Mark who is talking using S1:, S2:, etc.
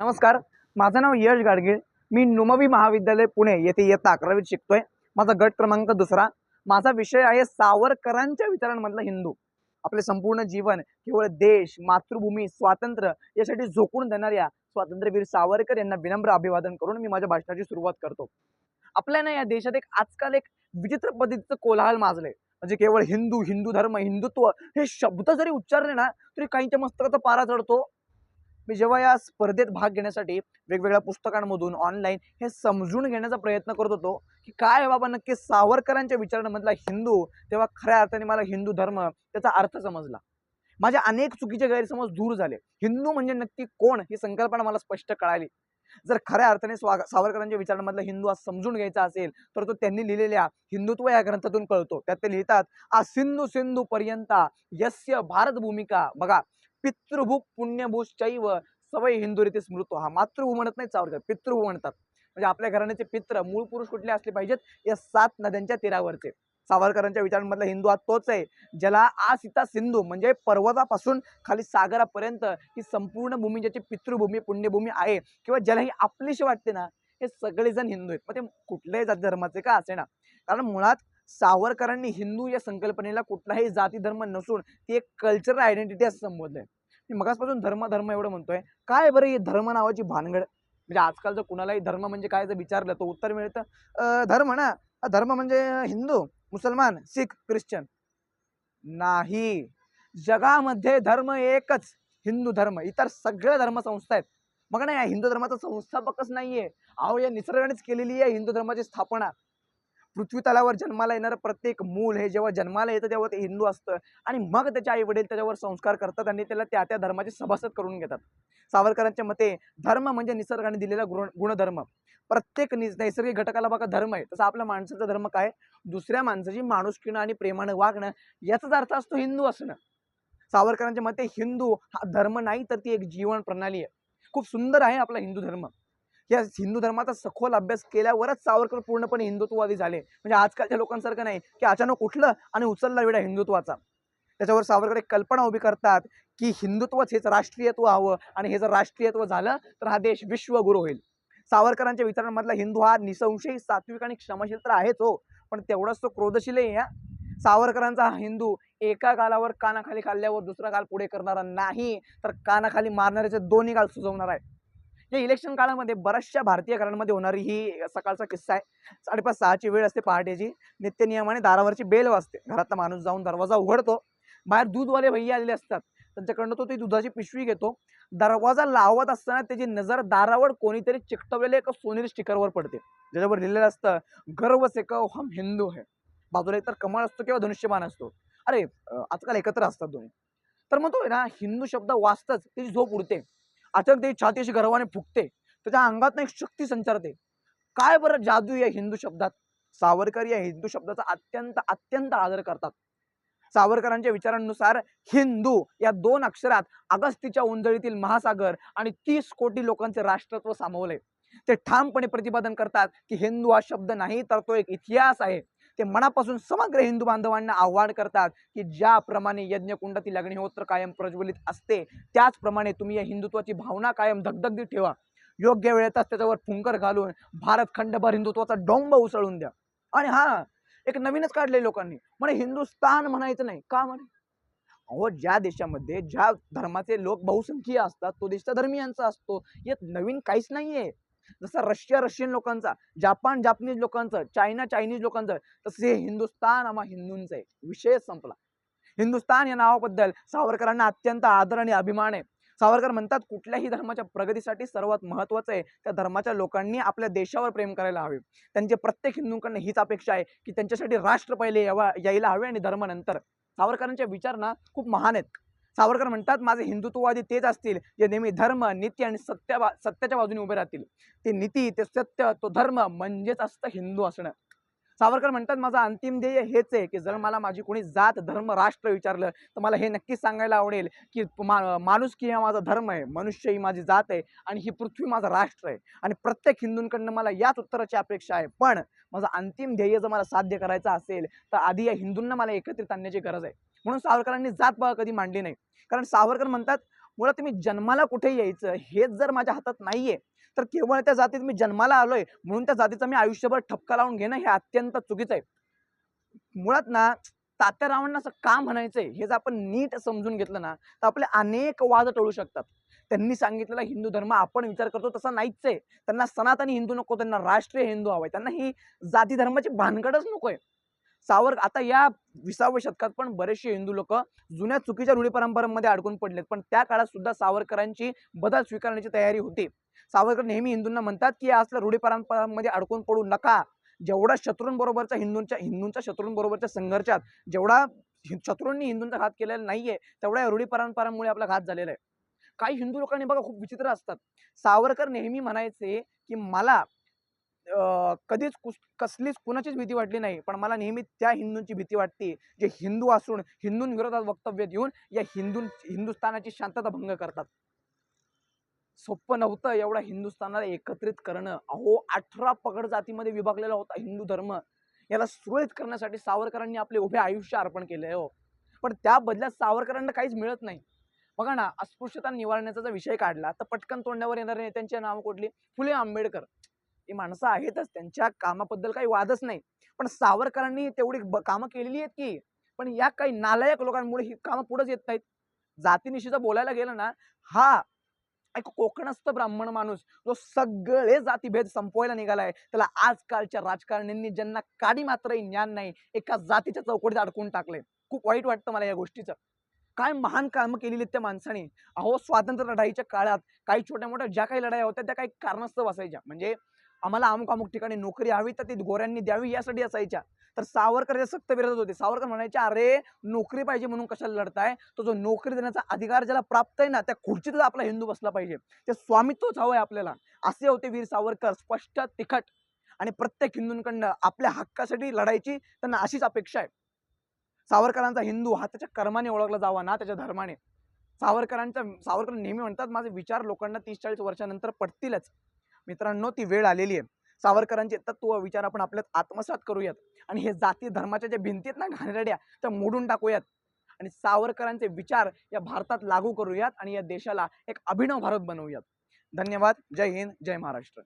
S1: नमस्कार माझं नाव यश गाडगीळ. मी नुमवी महाविद्यालय पुणे येथे इयत्ता अकरावीत शिकतोय. माझा गट क्रमांक दुसरा. माझा विषय आहे सावरकरांच्या विचारांमधला हिंदू. आपले संपूर्ण जीवन केवळ देश मातृभूमी स्वातंत्र्य यासाठी झोकून देणाऱ्या स्वातंत्र्यवीर सावरकर यांना विनम्र अभिवादन करून मी माझ्या भाषणाची सुरुवात करतो. आपल्या ना या देशात एक आजकाल एक विचित्र पद्धतीचं कोलाहल माजले म्हणजे केवळ हिंदू हिंदू धर्म हिंदुत्व हे शब्द जरी उच्चारले ना तरी काहींच्या मस्तकाचा पारा चढतो. मी जेव्हा या स्पर्धेत भाग घेण्यासाठी वेगवेगळ्या पुस्तकांमधून ऑनलाईन हे समजून घेण्याचा प्रयत्न करत होतो की काय आहे बाबा नक्की सावरकरांच्या विचारांमधला हिंदू तेव्हा खऱ्या अर्थाने मला हिंदू धर्म त्याचा अर्थ समजला. माझ्या अनेक चुकीचे गैरसमज दूर झाले. हिंदू म्हणजे नक्की कोण? ही संकल्पना मला स्पष्ट कळाली. जर खऱ्या अर्थाने स्वा सावरकरांच्या विचारांमधला हिंदू आज समजून घ्यायचा असेल तर तो त्यांनी लिहिलेल्या हिंदुत्व या ग्रंथातून कळतो. त्यात ते लिहितात आ सिंधू सिंधू पर्यंत यस्य भारत भूमिका. बघा पितृभू पुण्यभूश्चैव सवय हिंदुरीती स्मृतो. हा मातृभू म्हणत नाही सावरकर पितृभू म्हणतात. म्हणजे आपल्या घराण्याचे पित्र मूळ पुरुष कुठले असले पाहिजेत? या सात नद्यांच्या तीरावरचे. सावरकरांच्या विचारांमधला हिंदू हा तोच आहे. ज्याला आ सीता सिंधू म्हणजे पर्वतापासून खाली सागरापर्यंत ही संपूर्ण भूमी ज्याची पितृभूमी पुण्यभूमी आहे किंवा ज्याला ही आपलीशी वाटते ना हे सगळेजण हिंदू आहेत. मग ते कुठल्याही जाती धर्माचे का असे ना कारण मुळात सावरकरांनी हिंदू या संकल्पनेला कुठलाही जाती धर्म नसून ती एक कल्चरल आयडेंटिटी असं संबोधलंय. मी मगासपासून धर्म धर्म एवढं म्हणतोय. काय बरं ही धर्म नावाची भानगड? म्हणजे आजकाल जर कुणालाही धर्म म्हणजे काय जर विचारलं तर उत्तर मिळतं. धर्म ना? धर्म म्हणजे हिंदू. मुसलमान सिख ख्रिश्चन. नाही. जगामध्ये धर्म एकच हिंदू धर्म. इतर सगळ्या धर्मसंस्था आहेत. मग नाही या हिंदू धर्माचा संस्थापकच नाहीये. अहो या निसर्गानेच केलेली आहे हिंदू धर्माची स्थापना. पृथ्वी तलावर जन्माला येणारं प्रत्येक मूल हे जेव्हा जन्माला येतं तेव्हा ते हिंदू असतं. आणि मग त्याचे आई वडील त्याच्यावर संस्कार करतात आणि त्याला त्या त्या धर्माचे सभासद करून घेतात. सावरकरांच्या मते धर्म म्हणजे निसर्गाने दिलेला गुण गुणधर्म. प्रत्येक नैसर्गिक घटकाला बघा धर्म आहे. तसं आपल्या माणसाचा धर्म काय दुसऱ्या माणसाची माणुसकीनं आणि प्रेमानं वागणं याचाच अर्थ असतो हिंदू असणं. सावरकरांच्या मते हिंदू हा धर्म नाही तर ती एक जीवन प्रणाली आहे. खूप सुंदर आहे आपला हिंदू धर्म. या हिंदू धर्माचा सखोल अभ्यास केल्यावरच सावरकर पूर्णपणे हिंदुत्ववादी झाले. म्हणजे आजकालच्या लोकांसारखं नाही की अचानक उठलं आणि उचलला वेळा हिंदुत्वाचा. त्याच्यावर सावरकर एक कल्पना उभी करतात की हिंदुत्वच हेच राष्ट्रीयत्व हवं आणि हे जर राष्ट्रीयत्व झालं तर हा देश विश्वगुरु होईल. सावरकरांच्या विचारांमधला हिंदू हा निसंशयी सात्विक आणि क्षमाशील तर आहेच हो. पण तेवढाच तो क्रोधशील या सावरकरांचा हा हिंदू एका गालावर कानाखाली खाल्ल्यावर दुसरा गाल पुढे करणारा नाही तर कानाखाली मारणाऱ्याचे दोन्ही गाल सुजवणार आहे. या इलेक्शन काळामध्ये बऱ्याचशा भारतीय घरांमध्ये होणारी ही सकाळचा किस्सा आहे. साडेपाच सहाची वेळ असते पहाटेची. नित्यनियमाने दारावरची बेल वाजते. घरातला माणूस जाऊन दरवाजा उघडतो. बाहेर दूधवाले भैया आलेले असतात. त्यांच्याकडनं तो ती दुधाची पिशवी घेतो. दरवाजा लावत असताना त्याची नजर दारावर कोणीतरी चिकटवलेल्या एका सोनेरी स्टिकरवर पडते. ज्याच्यावर लिहिलेलं असतं गर्व से हम हिंदू है. बाजूला एकतर कमळ असतो किंवा धनुष्यमान असतो. अरे आजकाल एकत्र असतात दोन्ही. तर मग तो आहे ना हिंदू शब्द वाचताच त्याची झोप उडते. अचानक त्याची छाती अशी गर्वाने फुकते त्याच्या अंगात एक शक्ती संचारते. काय बरं जादू या हिंदू शब्दात? सावरकर या हिंदू शब्दाचा अत्यंत अत्यंत आदर करतात. सावरकरांच्या विचारांनुसार हिंदू या दोन अक्षरात अगस्तीच्या उंजळीतील महासागर आणि तीस कोटी लोकांचे राष्ट्रत्व सामावले. ते ठामपणे प्रतिपादन करतात की हिंदू हा शब्द नाही तर तो एक इतिहास आहे. ते मनापासून समग्र हिंदू बांधवांना आव्हान करतात की ज्याप्रमाणे यज्ञकुंडातील अग्निहोत्र कायम प्रज्वलित असते त्याचप्रमाणे तुम्ही या हिंदुत्वाची भावना कायम धगधगदी ठेवा. योग्य वेळेतच त्याच्यावर फुंकर घालून भारत खंडभर हिंदुत्वाचा डोंब उसळून द्या. आणि हा एक नवीनच काढले लोकांनी. म्हणे हिंदुस्थान म्हणायचं नाही. का म्हणे? अहो ज्या देशामध्ये ज्या धर्माचे लोक बहुसंख्य असतात तो देश धर्मीयांचा धर्मियांचा असतो. यात नवीन काहीच नाहीये. जसं रशिया रशियन लोकांचा जापान जापनीज लोकांचं चायना चायनीज लोकांचं तसं हे हिंदुस्थान आम्हा हिंदूंचं आहे विषयच संपला. हिंदुस्थान या नावाबद्दल सावरकरांना अत्यंत आदर आणि अभिमान आहे. सावरकर म्हणतात कुठल्याही धर्माच्या प्रगतीसाठी सर्वात महत्वाचं आहे त्या धर्माच्या लोकांनी आपल्या देशावर प्रेम करायला हवे. त्यांचे प्रत्येक हिंदूंकडनं हीच अपेक्षा आहे की त्यांच्यासाठी राष्ट्र पहिले यावा यायला हवे आणि धर्म नंतर सावरकरांचे विचार ना खूप महान आहेत. सावरकर म्हणतात माझे हिंदुत्ववादी तेच असतील जे नेहमी धर्म नीती आणि सत्या सत्याच्या बाजूने उभे राहतील. ते नीती ते सत्य तो धर्म म्हणजेच असतं हिंदू असणं. सावरकर म्हणतात माझं अंतिम ध्येय हेच आहे की जर मला माझी कोणी जात धर्म राष्ट्र विचारलं तर मला हे नक्कीच सांगायला आवडेल की मा माणुसकी हा माझा धर्म आहे मनुष्य ही माझी जात आहे आणि ही पृथ्वी माझं राष्ट्र आहे आणि प्रत्येक हिंदूंकडनं मला याच उत्तराची अपेक्षा आहे. पण माझं अंतिम ध्येय जर मला साध्य करायचं असेल तर आधी या हिंदूंना मला एकत्रित आणण्याची गरज आहे. म्हणून सावरकरांनी जात बघा कधी मांडली नाही. कारण सावरकर म्हणतात मुळात तुम्ही जन्माला कुठे यायचं? हेच जर माझ्या हातात नाहीये तर केवळ त्या जातीत मी जन्माला आलोय म्हणून त्या जातीचा मी आयुष्यभर ठपका लावून घेणं हे अत्यंत चुकीचं आहे. मुळात ना तात्यारावांना असं का म्हणायचंय हे जर आपण नीट समजून घेतलं ना तर आपले अनेक वाद टळू शकतात. त्यांनी सांगितलेला हिंदू धर्म आपण विचार करतो तसा नाहीच आहे त्यांना सनातनी हिंदू नको त्यांना राष्ट्रीय हिंदू हवाय. त्यांना ही जाती धर्माची भानगडच नकोय. सावर आता या विसाव्या शतकात पण बरेचसे हिंदू लोक जुन्या चुकीच्या रूढी परंपरांमध्ये अडकून पडलेत. पण त्या काळात सुद्धा सावरकरांची बदल स्वीकारण्याची तयारी होती. सावरकर नेहमी हिंदूंना म्हणतात की या असल्या रूढी परंपरांमध्ये अडकून पडू नका. जेवढा शत्रूंबरोबरच्या हिंदूंच्या हिंदूंच्या शत्रूंबरोबरच्या संघर्षात जेवढा हि- शत्रूंनी हिंदूंचा घात केलेला नाहीये तेवढ्या या रूढी परंपरांमुळे आपला घात झालेला आहे. काही हिंदू लोकांनी बघा खूप विचित्र असतात. सावरकर नेहमी म्हणायचे की मला कधीच कुस- कसलीच कुणाचीच भीती वाटली नाही. पण मला नेहमी त्या हिंदूंची भीती वाटते जे हिंदू असून हिंदूंविरोधात वक्तव्य देऊन या हिंदू हिंदुस्थानाची शांतता भंग करतात. सोपं नव्हतं एवढा हिंदुस्थानाला एकत्रित करणं. अहो अठरा पगड जातीमध्ये विभागलेला होता हिंदू धर्म. याला सुरळीत करण्यासाठी सावरकरांनी आपले उभे आयुष्य अर्पण केले हो. पण त्या बदल्यात सावरकरांना काहीच मिळत नाही. बघा ना अस्पृश्यता निवारण्याचा जर विषय काढला तर पटकन तोंडावर येणारे नेत्यांची नाव कुठली? फुले आंबेडकर. ही माणसं आहेतच. त्यांच्या कामाबद्दल काही वादच नाही. पण सावरकरांनी तेवढी ब- कामं केलेली आहेत की. पण या काही नालायक लोकांमुळे ही कामं पुढेच येत नाहीत. जातीनिशीचं बोलायला गेलं ना हा एक कोकणस्थ ब्राह्मण माणूस जो सगळे जातीभेद संपवायला निघालाय त्याला आजकालच्या राजकारण्यांनी ज्यांना काडी मात्रही ज्ञान नाही एका जातीच्या चौकटीत अडकून टाकले खूप वाईट वाटतं मला या गोष्टीचं. काय महान कामं केलेली आहेत त्या माणसाने. अहो स्वातंत्र्य लढाईच्या काळात काही छोट्या मोठ्या ज्या काही लढाई होत्या त्या काही कारणास्तव असायच्या. म्हणजे आम्हाला अमुक अमुक ठिकाणी नोकरी हवी तर ती गोऱ्यांनी द्यावी यासाठी असायच्या. तर सावरकर जे सक्त विरोधात होते. सावरकर म्हणायचे अरे नोकरी पाहिजे म्हणून कशाला लढताय? तो जो नोकरी देण्याचा अधिकार ज्याला प्राप्त आहे ना त्या खुर्चीतच आपला हिंदू बसला पाहिजे. ते स्वामित्वच हवंय आपल्याला. असे होते वीर सावरकर स्पष्ट तिखट. आणि प्रत्येक हिंदूंकडनं आपल्या हक्कासाठी लढायची त्यांना अशीच अपेक्षा आहे. सावरकरांचा हिंदू हा त्याच्या कर्माने ओळखला जावा ना त्याच्या धर्माने. सावरकरांचा सावरकर नेहमी म्हणतात माझे विचार लोकांना तीस चाळीस वर्षानंतर पटतीलच. मित्रांनो ती वेळ आलेली आहे. सावरकरांचे तत्व विचार आपण आपल्यात आत्मसात करूयात. आणि हे जाती धर्माच्या ज्या भिंती आहेत ना घाणेरड्या त्या मोडून टाकूयात. आणि सावरकरांचे विचार या भारतात लागू करूयात आणि या देशाला एक अभिनव भारत बनवूयात. धन्यवाद. जय हिंद. जय महाराष्ट्र.